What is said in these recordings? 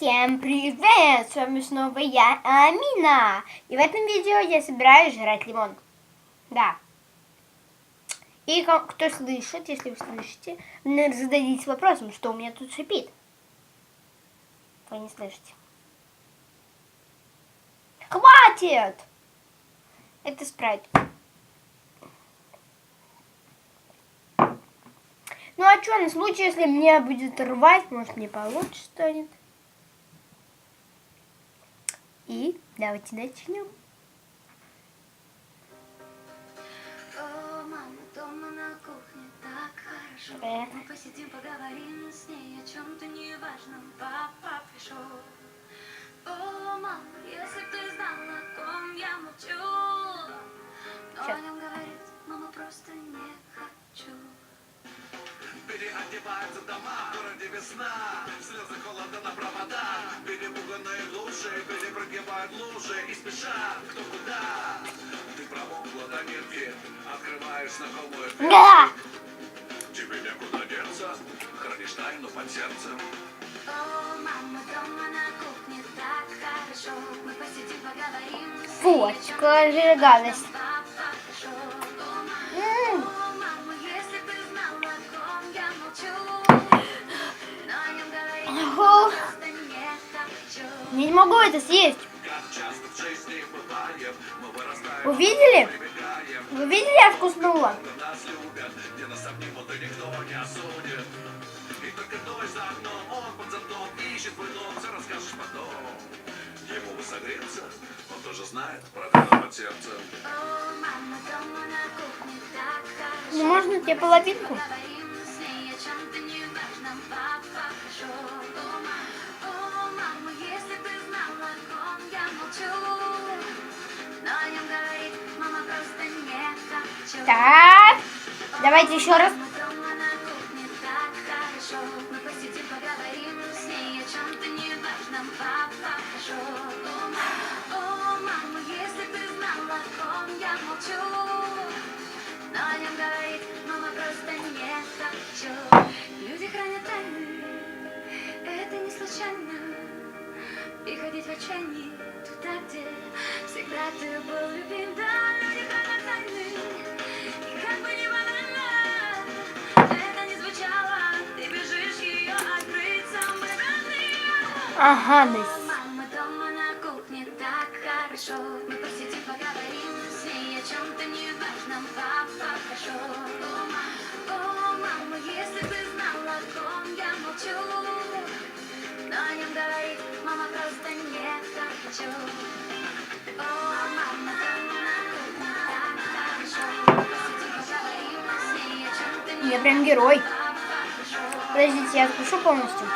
Всем привет! С вами снова я, Амина. И в этом видео я собираюсь жрать лимон. Да. И кто слышит, если вы слышите, зададите вопросом, что у меня тут шипит. Вы не слышите. Хватит! Это спрайт. Ну а что, на случай, если меня будет рвать, может мне получше станет. И давайте начнем. О, мама, дома на кухне так хорошо. Э. Мы посидим, поговорим с ней о чем-то неважном. Папа пришел. О, мама, если ты знала, о ком я молчу. О нем говорит, Переодеваются дома, в городе весна Слезы холода на провода Перепуганные души перепрыгивают лужи И спешат кто куда Ты промокла до нитки Открываешь знакомую дверь Да! Тебе некуда деться Хранишь тайну под сердцем О, мама, дома на кухне так хорошо. Мы посидим, поговорим Фу, какая же гадость. Он под зонтом Ищет твой дом, все расскажешь потом Ему. Ну, можно тебе половинку? И ходить в отчаянии туда, где? Всегда ты был любим. Да, люди хранят тайны, Ага, Настя. Я прям герой. Подождите, я откушу полностью.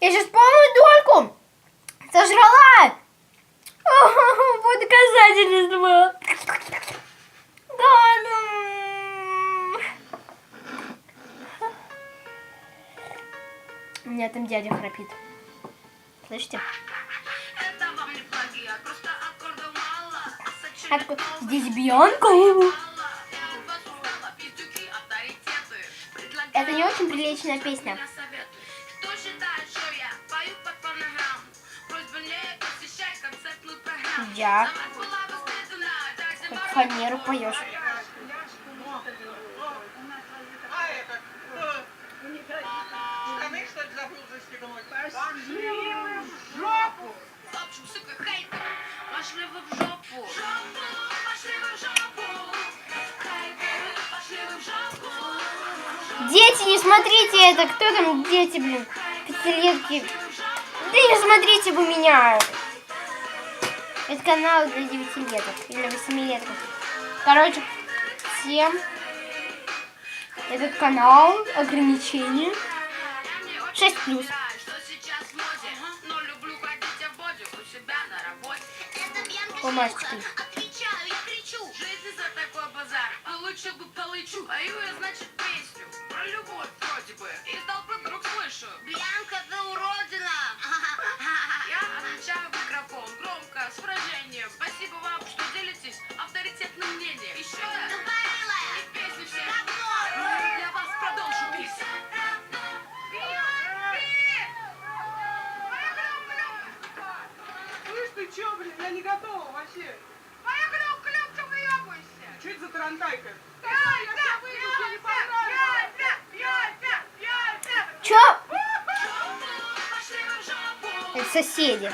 Я сейчас полную дольку сожрала. Вот доказательство. Да, ну. У меня там дядя храпит. Сочинять А такой, здесь Бьянка. мало. Я у вас устала, пиздюки, авторитеты. Предлагаю Это не очень приличная песня. на советы. Кто считает, что я Как фанеру поешь. Вы в жопу! В в жопу. В в жопу. Дети, не смотрите это. Кто там дети, блин? Пятилетки. Да не смотрите вы меня. Это канал для девятилеток или восьмилеток. Короче, всем этот канал ограничение 6 плюс. Что сейчас в моде, но люблю ходить в боди у себя на работе. Это Бьянка Помашечки. Шлюха. Отвечаю, я кричу. Жизнь за такой базар. Получил бы получу. Пою я, значит, песню. Про любовь вроде бы. Из толпы вдруг слышу. Бьянка, ты уродина. Василь! Моя клюк, клюк, что выебываешься? Что это за тарантайка? Я тебя выйду, тебе не понравится! Чё? Это соседи.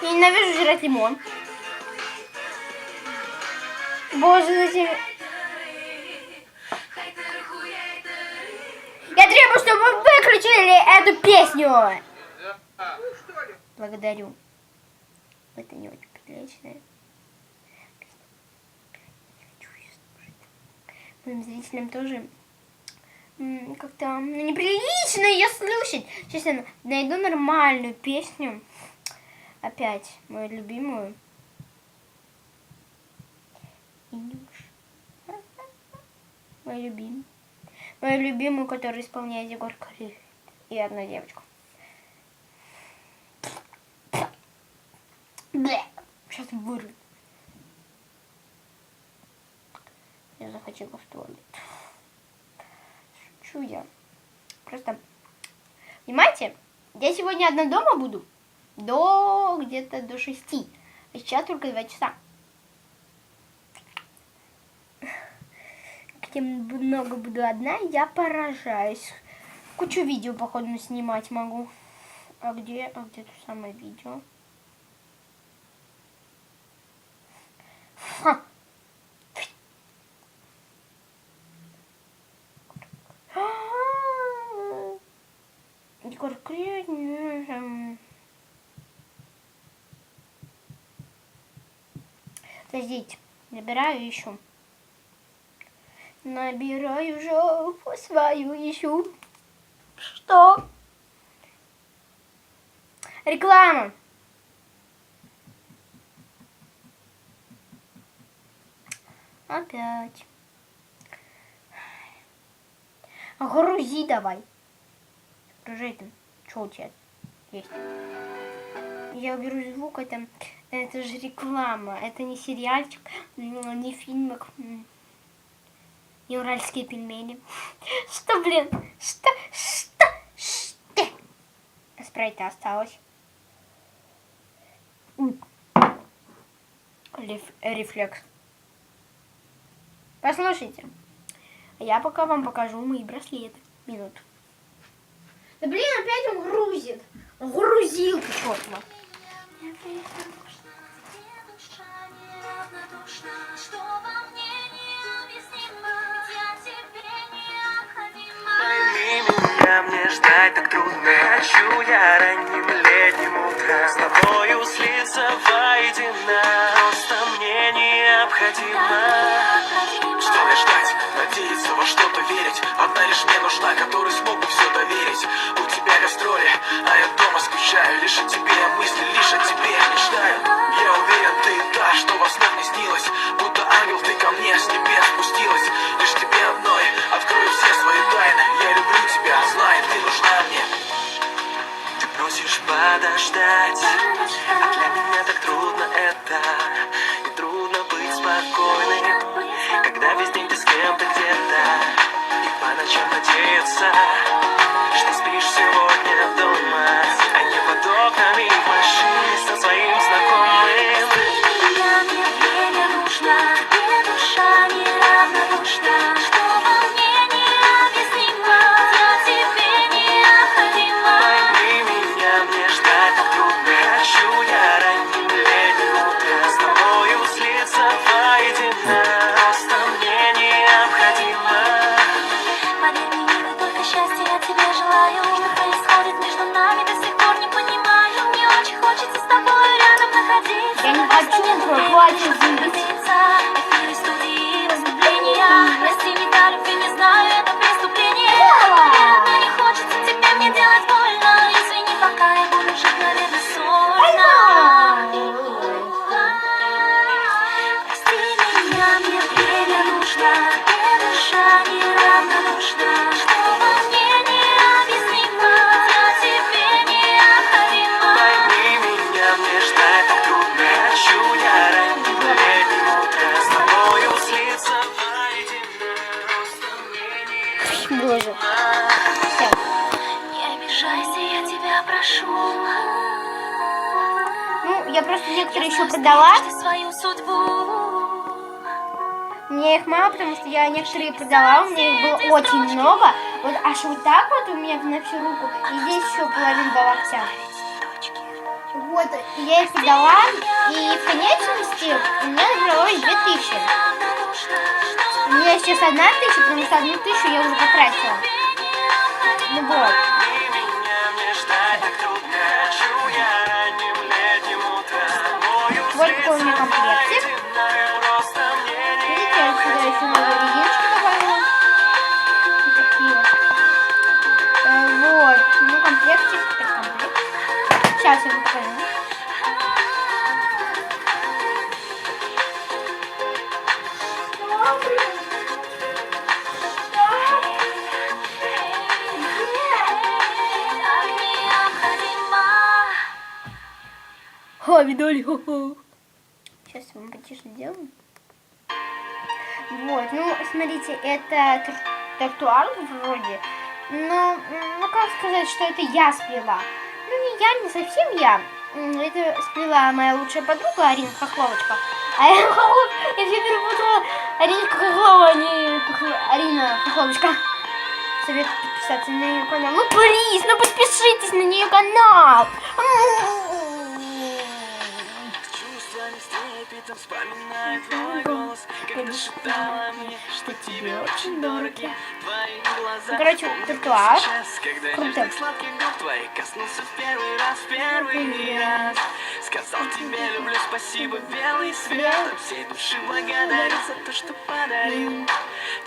Я ненавижу жрать лимон. Боже, зачем... эту песню. Ну? Благодарю. Это не очень приличная. Моим зрителям тоже как-то ну, неприлично ее слушать. Сейчас я найду нормальную песню. Опять мою любимую. Инюш. Мою любимую. Мою любимую, которую исполняет Егор Крид. И одна девочка. Бле. Сейчас вырву. Я захотела в туалет. Шучу я. Просто, понимаете, я сегодня одна дома буду до где-то до шести. А сейчас только два часа. Я много буду одна, я поражаюсь. Кучу видео, походу, снимать могу. А где, а где то самое видео? Ха. Подождите, набираю ищу. Набираю жопу свою ищу. Что? Реклама. Опять. Грузи давай. Грузи там. Что у тебя есть? Я уберу звук, это, это же реклама. Это не сериальчик, не фильмик. Не уральские пельмени. Что, блин? Что? Спрайта осталось. Реф- рефлекс. Послушайте. Я пока вам покажу мои браслеты. Минуту. Да блин, опять он грузит. Грузил мне ждать так трудно? Хочу я ранним летним утром. С тобою слиться воедино. Просто мне необходимо. Что мне ждать? Надеяться во что-то верить. Одна лишь мне нужна, которой смогу все доверить. У тебя гастроли, а я дома скучаю. Лишь о тебе мысли, лишь о тебе мечтаю. Я уверен, ты та, что во снах не снилась Будто ангел ты ко мне с небес спустилась. Лишь тебе одной открою все свои тайны. Я люблю тебя, знай, ты нужна мне. Ты просишь подождать. А для меня так трудно это. И трудно быть спокойным Когда весь день ты с кем-то где-то. И по ночам надеяться Что спишь сегодня дома. А не под окнами машины со своим знакомым некоторые еще продала. Ты свою судьбу. Мне их мало, потому что я некоторые продала, у меня их было очень много. Вот аж вот так вот у меня на всю руку, и здесь еще половина до локтя. Вот, я их продала, и в конечности у меня набралось 2000. У меня сейчас одна тысяча, потому что одну тысячу я уже потратила. Ну вот. Сейчас я покажу. Ха, Сейчас вам потише сделаю. Вот, ну, смотрите, это тр- тротуар вроде. Но, ну, как сказать, что это я сплела? Ну, не я, не совсем я. Это сплела моя лучшая подруга Арина Хохловочка. А я, я все перепутала. Арина Хохлова, а не Арина Хохловочка. Советую подписаться на ее канал. Ну, плиз, ну подпишитесь на нее канал. Чувствами с трепетом вспоминаю твой голос Когда шептала мне, что тебе очень дороги Твои глаза Короче, тротуар. сейчас, Когда Круто. твоих Коснулся в первый раз, в первый раз Сказал тебе люблю, спасибо, белый свет От всей души благодарю за то, что подарил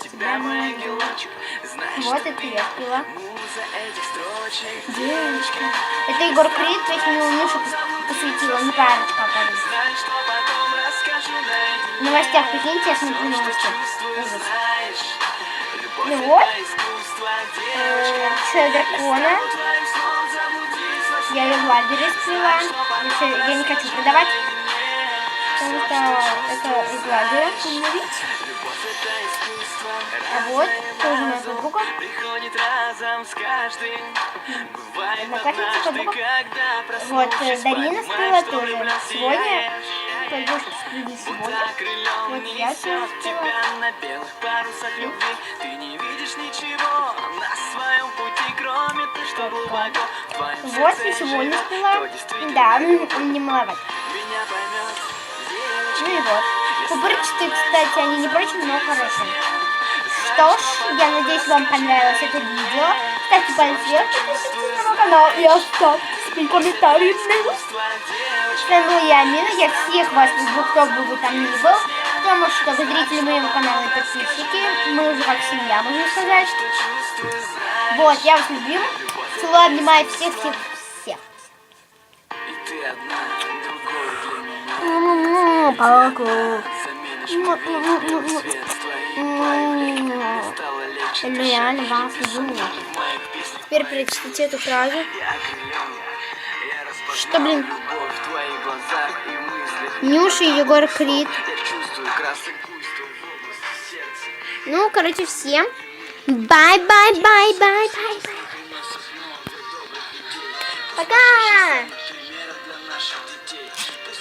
Тебя, мой ангелочек Знаешь, Вот что ты я спела. Муза этих строчек Девочка. Это Егор Крид, песню Миша посвятила, не парочка. Знаешь, что В новостях, прикиньте, я смотрю новости. Ну вот. искусство, Э. Человек дракона. Я ее в лагере спела. Еще я не хочу продавать, потому что это из лагеря. А вот, тоже моя подруга. Одноклассница, подруга. Вот, э, Дарина спела тоже. Сегодня Подружки сплели сегодня. Вот я тебя на белых парусах любви Ты не видишь ничего на своем пути, кроме то, что глубоко в твоем Вот я сегодня спела. Да, не маловато. Меня поймет, Ну и вот. Пупырчатые, кстати, они не прочь, но хорошие. Что ж, я надеюсь, вам понравилось это видео. Ставьте палец вверх, подписывайтесь на мой канал и оставьте внизу. С вами была я, Амина. Я всех вас люблю, кто бы вы там ни был. Потому что вы зрители моего канала и подписчики. Мы уже как семья, можно сказать. Вот, я вас люблю. Целую, обнимаю появлением Мне стало легче дышать. Реально вас люблю. Теперь прочтите эту фразу. Что, блин? Нюша и Егор Крид. Ну, короче, всем. Бай-бай-бай-бай-бай. Пока!